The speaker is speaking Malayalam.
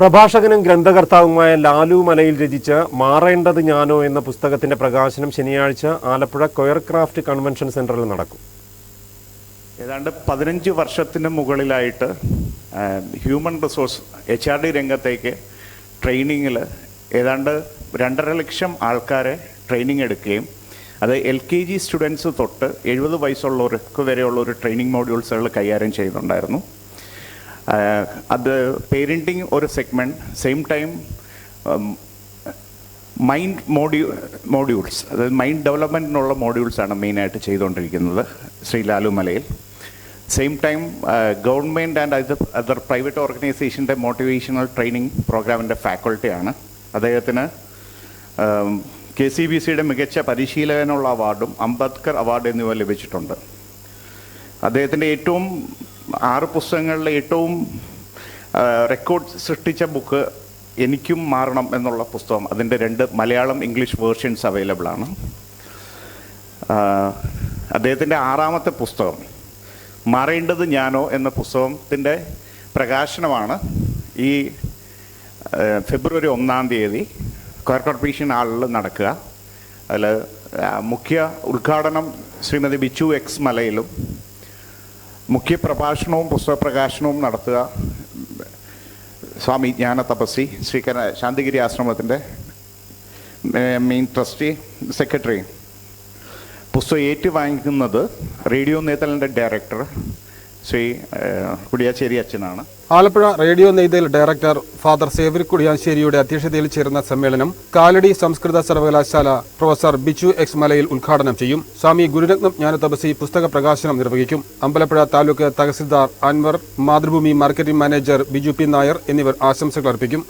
പ്രഭാഷകനും ഗ്രന്ഥകർത്താവുമായ ലാലു മലയിൽ രചിച്ച മാറേണ്ടത് ഞാനോ എന്ന പുസ്തകത്തിന്റെ പ്രകാശനം ശനിയാഴ്ച ആലപ്പുഴ കൊയർ ക്രാഫ്റ്റ് കൺവെൻഷൻ സെന്ററിൽ നടക്കും. ഏതാണ്ട് പതിനഞ്ച് വർഷത്തിന് മുകളിലായിട്ട് human resource H R D രംഗത്തേക്ക് ട്രെയിനിങ്ങിൽ ഏതാണ്ട് രണ്ടര ലക്ഷം ആൾക്കാരെ ട്രെയിനിങ് എടുക്കുകയും അത് എൽ കെ ജി സ്റ്റുഡൻസ് തൊട്ട് എഴുപത് വയസ്സുള്ളവർക്ക് വരെയുള്ള ഒരു ട്രെയിനിങ് മോഡ്യൂൾസുകൾ കൈകാര്യം ചെയ്യുന്നുണ്ടായിരുന്നു. ആ, അത് പേരന്റിങ് ഒരു segment same time mind മോഡ്യൂ modules അതായത് മൈൻഡ് ഡെവലപ്മെന്റിനുള്ള മോഡ്യൂൾസാണ് മെയിനായിട്ട് ചെയ്തുകൊണ്ടിരിക്കുന്നത് Shri Lalu Malayil. Same time government and other other private ഓർഗനൈസേഷന്റെ മോട്ടിവേഷണൽ ട്രെയിനിങ് പ്രോഗ്രാമിന്റെ ഫാക്കൾട്ടിയാണ് അദ്ദേഹത്തിന് കെ സി ബി സിയുടെ മികച്ച പരിശീലകനുള്ള അവാർഡും അംബേദ്കർ അവാർഡ് എന്നിവ ലഭിച്ചിട്ടുണ്ട്. അദ്ദേഹത്തിന്റെ ഏറ്റവും ആറ് പുസ്തകങ്ങളിലെ ഏറ്റവും റെക്കോർഡ് സൃഷ്ടിച്ച ബുക്ക് എനിക്കും മാറണം എന്നുള്ള പുസ്തകം. അതിന്റെ രണ്ട് മലയാളം ഇംഗ്ലീഷ് വേർഷൻസ് അവൈലബിൾ ആണ്. അദ്ദേഹത്തിന്റെ ആറാമത്തെ പുസ്തകം മാറേണ്ടത് ഞാനോ എന്ന പുസ്തകത്തിന്റെ പ്രകാശനമാണ്. ഈ ഫെബ്രുവരി ഒന്നാം തീയതി കൊയർ കോർപ്പറേഷൻ ഹാളിൽ നടക്കുക. അതിൽ മുഖ്യ ഉദ്ഘാടനം ശ്രീമതി ബിച്ചു എക്സ് മലയിലും മുഖ്യ പ്രഭാഷണവും പുസ്തക പ്രകാശനവും നടത്തുക. സ്വാമി ജ്ഞാന തപസ്സി ശ്രീ കര ശാന്തിഗിരി ആശ്രമത്തിന്റെ മെയിൻ ട്രസ്റ്റി സെക്രട്ടറി പുസ്തകം ഏറ്റുവാങ്ങിക്കുന്നത് റേഡിയോ നേതലിന്റെ ഡയറക്ടർ ശ്രീ കുടിയാശ്ശേരി അച്ഛനാണ്. ആലപ്പുഴ റേഡിയോ നെയ്തയിൽ ഡയറക്ടർ ഫാദർ സേവർ കുടിയാശ്ശേരിയുടെ അധ്യക്ഷതയിൽ ചേരുന്ന സമ്മേളനം കാലടി സംസ്കൃത സർവകലാശാല പ്രൊഫസർ ബിച്ചു എക്സ് മലയിൽ ഉദ്ഘാടനം ചെയ്യും. സ്വാമി ഗുരുരത്നം ജ്ഞാനതപസി പുസ്തക പ്രകാശനം നിർവഹിക്കും. Ambalappuzha taluk tahsildar Anwar Mathrubhumi marketing manager Biju P Nair എന്നിവർ ആശംസകൾ അർപ്പിക്കും.